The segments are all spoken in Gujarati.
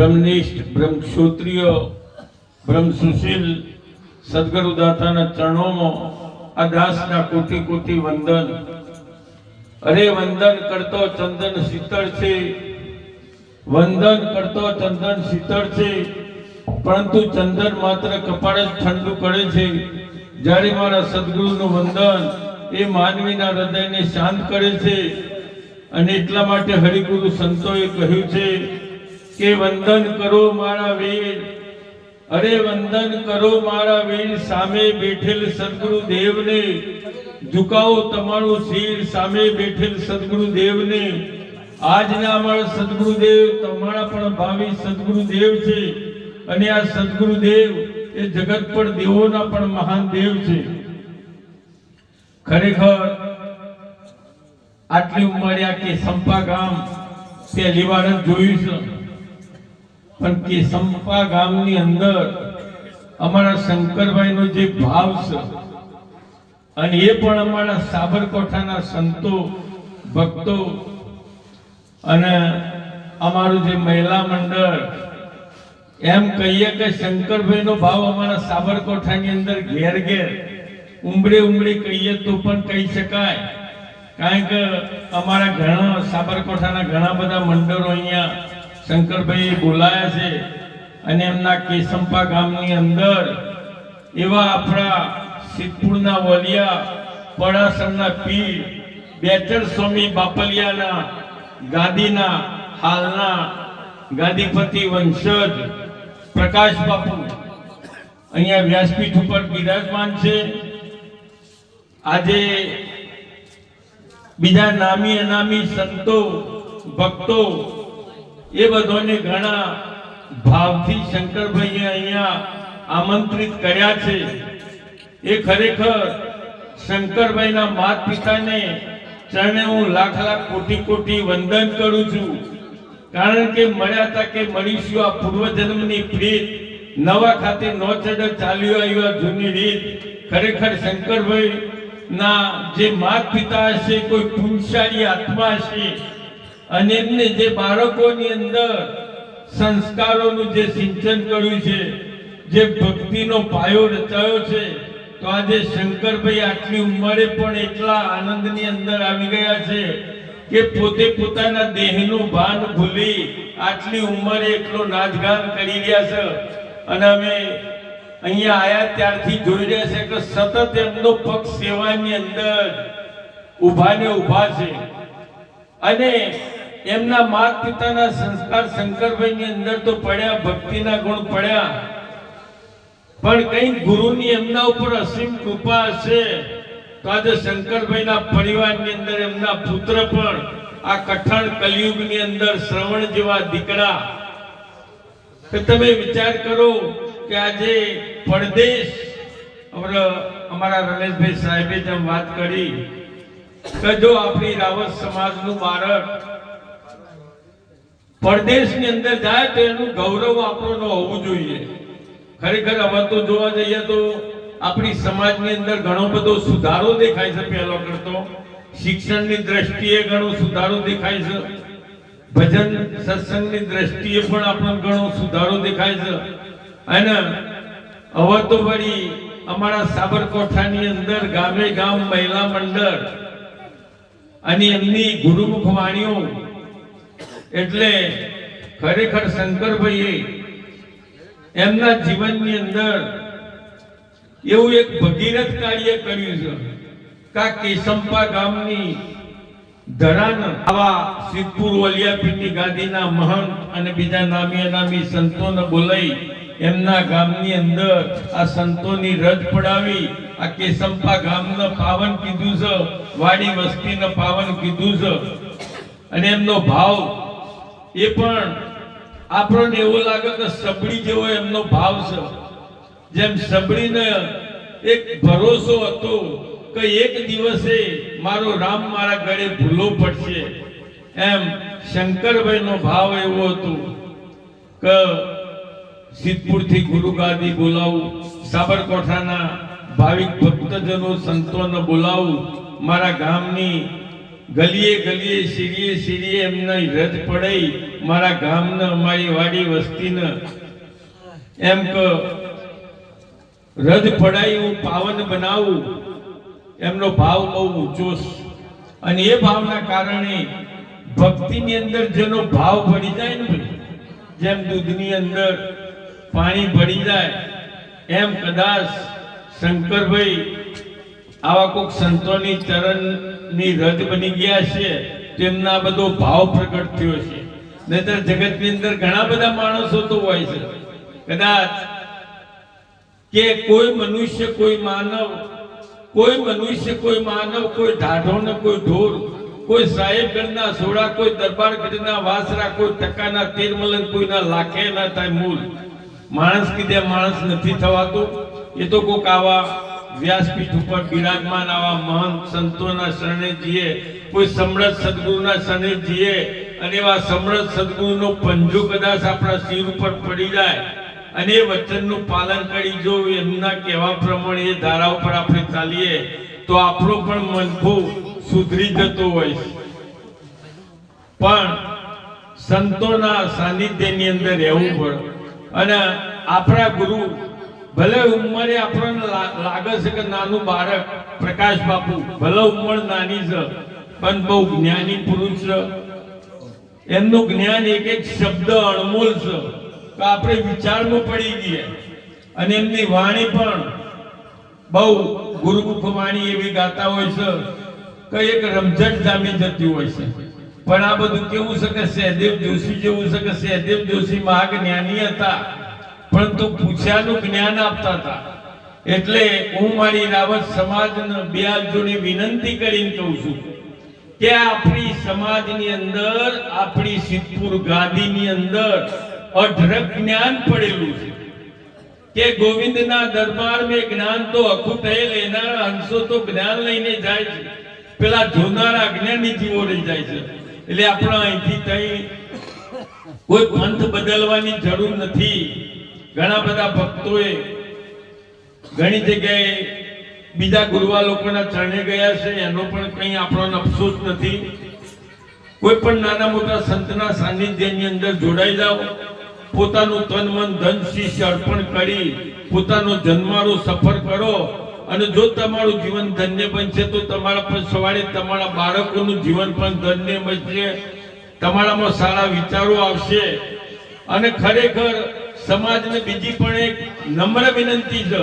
બ્રહ્મનિષ્ઠ બ્રહ્મ ક્ષોત્રિય બ્રહ્મ સુશીલ સદગુરુ દાતાના ચરણોમાં આ દાસના કોટી કોટી વંદન. અરે વંદન કરતો ચંદન શીતળ છે. વંદન કરતો ચંદન શીતળ છે. પરંતુ ચંદન માત્ર કપાળ જ ઠંડુ કરે છે. જ્યારે મારા સદગુરુનું વંદન એ માનવીના હૃદયને શાંત કરે છે. અને એટલા માટે હરિગુરુ સંતોએ કહ્યું છે કે વંદન કરો મારા વીર. અરે વંદન કરો મારા વીર, સામે બેઠેલ સદગુરુ દેવને ઝુકાવો તમારું શિર, સામે બેઠેલ સદગુરુ દેવને આજના અમારા સદગુરુ દેવ તમારા પણ ભાવિ સદગુરુ દેવ છે. અને આ સદગુરુ દેવ એ જગત પર દેવોના પણ મહાન દેવ છે. ખરેખર આટલી ઉંમરે આ કે સંપા ગામ પહેલી વાર જોયું છે. પણ કે સંપા ગામની અંદર અમારા શંકરભાઈનો જે ભાવ છે, અને એ પણ અમારા સાબરકોઠાના સંતો, ભક્તો, અને અમારું જે મહિલા મંડળ, એમ કહીએ કે શંકરભાઈનો ભાવ અમારા સાબરકોઠાની અંદર ઘેર ઘેર, ઉમરે ઉમરે કહીએ તો પણ કહી શકાય. કારણ કે અમારા ઘણા સાબરકોઠાના ઘણા બધા મંડળો અહીંયા શંકરભાઈ બોલાયા છે અને એમના કેસંપા ગામની અંદર એવા આપણા સિદ્ધપુરના વલિયા પડાસરના પીર, બેચર સ્વામી બાપલિયાના ગાદીના હાલના ગાદીપતિ વંશજ પ્રકાશ બાપુ અહીંયા વ્યાસપીઠ ઉપર બિરાજમાન છે. આજે બીજા નામી અનામી સંતો, ભક્તો એ બધાને ઘણા ભાવથી શંકરભાઈએ અહીંયા આમંત્રિત કર્યા છે. એ ખરેખર શંકરભાઈના માત પિતાને ચરણે હું લાખ લાખ કોટી કોટી વંદન કરું છું. કારણ કે મળ્યા હતા કે મળીશું આ પૂર્વજન્મની પ્રીત. નવા ખાતે નો ચડક ચાલ્યો આવ્યો જૂની રીત. ખરેખર શંકરભાઈ ના જે માત પિતા હશે, કોઈ પુણ્યશાળી આત્મા હશે અને એમને જે બાળકોની અંદર સંસ્કારોનું જે સિંચન કર્યું છે, જે ભક્તિનો પાયો રચાયો છે, તો આજે શંકરભાઈ આટલી ઉંમરે પણ એટલા આનંદની અંદર આવી ગયા છે કે પોતે પોતાના દેહનું ભાન ભૂલી આટલી ઉંમરે એટલો નાચગાન કરી રહ્યા છે. અને અમે અહીંયા આયા ત્યારથી જોઈ રહ્યા છે કે સતત એમનો પક્ષ સેવાની અંદર ઊભા ને ઊભા છે. અને એમના માત પિતાના સંસ્કાર શંકરભાઈની અંદર તો પડ્યા, ભક્તિના ગુણ પડ્યા. પણ કઈ ગુરુની એમના ઉપર અસીમ કૃપા હશે, તો આજે શંકરભાઈના પરિવારની અંદર એમના પુત્ર પણ આ કઠણ કલયુગની અંદર શ્રવણ જેવા દીકરા. તમે વિચાર કરો કે આજે પરદેશ, અમારા રમેશભાઈ સાહેબે જેમ વાત કરી, કે જો આપણી રાવત સમાજનું બાળક પરદેશની અંદર જાય તો એનું ગૌરવ આપણો હોવું જોઈએ. ખરેખર હવે તો જોવા જઈએ તો આપણી સમાજની અંદર ઘણો બધો સુધારો દેખાય છે પહેલો કરતો. શિક્ષણની દ્રષ્ટિએ ઘણો સુધારો દેખાય છે. ભજન સત્સંગની દ્રષ્ટિએ પણ આપણને ઘણો સુધારો દેખાય છે. અને હવે તો વળી અમારા સાબરકોઠાની અંદર ગામે ગામ મહિલા મંડળ અને એમની ગુરુમુખ વાણીઓ એટલે ખરેખર શંકરભાઈએ એમના જીવનની અંદર એવું એક ભગીરથ કાર્ય કર્યું છે કા કેસંપા ગામની નામી સંતોને બોલાવી એમના ગામની અંદર આ સંતોની રજ પડાવી, આ કેસંપા ગામને પાવન કીધું છે, વાડી વસ્તીને પાવન કીધું છે. અને એમનો ભાવ એ પણ આપણને એવું લાગે કે સબડી જેવો એમનો ભાવ છે. જેમ સબડીને એક ભરોસો હતો કે એક દિવસે મારો રામ મારા ગળે ભૂલો પડશે. એમ શંકરભાઈનો ભાવ એવો હતો કે સિદ્ધપુરથી ગુરુગાદી બોલાવું, સાબરકાંઠાના ભાવિક ભક્તજનો, સંતોને બોલાવું, મારા ગામની ગલીએ ગલીએ સીડીએ શીરીએ એમને રજ પડાઈ, મારા ગામને, અમારી વાડી વસ્તીને. એમ કે રજ પડાઈ, હું પાવન બનાવું. એમનો ભાવ બહુ ઊંચો અને એ ભાવના કારણે ભક્તિની અંદર જેનો ભાવ ભળી જાય ને ભાઈ, જેમ દૂધની અંદર પાણી ભળી જાય, એમ કદાચ શંકરભાઈ આવા કોઈક સંતોની ચરણની રજ બની ગયા છે, તેમના બધો ભાવ પ્રગટ થયો છે. નહીતર જગતની અંદર ઘણા બધા માણસો તો હોય છે. કદાચ કે કોઈ મનુષ્ય, કોઈ માનવ, કોઈ મનુષ્ય, કોઈ માનવ, કોઈ ઢાઢો ને કોઈ ઢોર, કોઈ સાહેબગઢના સોડા, કોઈ દરબારગઢના વાસરા, કોઈ ટકાના તેરમલન, કોઈના લાખે ના થાય મૂળ માણસ કીધે માણસ નથી થવાતો. એ તો કોક આવા વ્યાસપીઠ ઉપર બિરાજમાન આવા મહંત સંતોના શરણે કોઈ સમૃદ્ધ સદગુરુના શરણે અને એવા સમૃદ્ધ સદગુરુનો પંજો કદાચ આપણા શિર ઉપર પડી જાય અને એ વચનનું પાલન કરી જો એમના કહેવા પ્રમાણે એ ધારા ઉપર આપણે ચાલીએ, તો આપણો પણ મનભો સુધરી જતો હોય પણ સંતોના સાનિધ્યની અંદર રહેવું પડે. અને આપણા ગુરુ ભલે ઉંમરે આપણને લાગે છે કે નાનું બાળક, પ્રકાશ બાપુ, ભલે ઉંમર નાની છે, પણ બહુ જ્ઞાની પુરુષ છે. એમનું જ્ઞાન એક એક શબ્દ અણમોલ છે, તો આપણે વિચારમાં પડી ગયા. અને એમની વાણી પણ બહુ ગુરુમુખ વાણી એવી ગાતા હોય છે, કે એક રમઝટ જામી જતી હોય છે. પણ આ બધું કેવું છે કે સહદેવ જોશી જેવું છે કે સહદેવ જોશી મહાજ્ઞાની હતા? પરંતુ પૂછ્યાનું જ્ઞાન આપતા હતા. એટલે હું મારી રાવત સમાજના બે વિનંતી કરીને કહું છું કે આપણી સમાજની અંદર, આપણી સિદ્ધપુર ગાદીની અંદર અઢળક જ્ઞાન પડેલું છે. કે ગોવિંદના દરબારમાં જ્ઞાન તો અખું થયેલ, એના અંશો તો જ્ઞાન લઈને જાય છે. પેલા જોનારા અજ્ઞાની જીવો રહી જાય છે. એટલે આપણે અહીંથી કઈ કોઈ પંથ બદલવાની જરૂર નથી. ઘણા બધા ભક્તોએ ઘણી જગ્યાએ બીજા ગુરુવા લોકોના ચરણે ગયા છે, એનો પણ કંઈ આપણો અફસોસ નથી. કોઈ પણ નાના મોટા સંતના સાનિધ્યની અંદર જોડાઈ જાઓ, પોતાનું તન, મન, ધન, શિષ્ય અર્પણ કરી, પોતાનો જન્મારો સફર કરો અને જો તમારું જીવન ધન્ય બનશે, તો તમારા પર સવારે તમારા બાળકોનું જીવન પણ ધન્ય બનશે. તમારામાં સારા વિચારો આવશે અને ખરેખર સમાજને બીજી પણ એક નમ્ર વિનંતી છે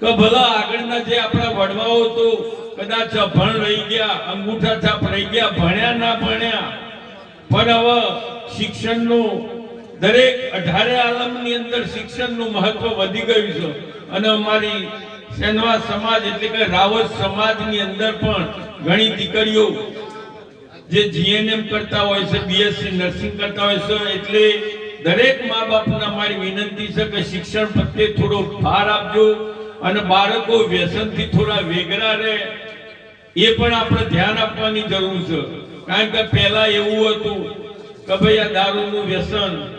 કે ભલા આગળના જે આપણા વડવાઓ તો કદાચ ભણ રહી ગયા, અંગૂઠા છાપ રહી ગયા, ભણ્યા ના ભણ્યા, પણ હવે શિક્ષણનું દરેક અઢારે આલમની અંદર શિક્ષણનું મહત્વ વધી ગયું છે. અને અમારી સેનવા સમાજ એટલે કે રાવત સમાજની અંદર પણ ઘણી દીકરીઓ જે જીએનએમ કરતા હોય છે બીએસસી નર્સિંગ કરતા હોય છે, એટલે દરેક મા બાપના મારી વિનંતી છે કે શિક્ષણ પ્રત્યે થોડો ભાર આપજો અને બાળકો વ્યસનથી થોડા વેગરા રહે. એ પણ આપણે ધ્યાન આપવાની જરૂર છે. કારણ કે પહેલા એવું હતું કે ભાઈ આ દારૂનું વ્યસન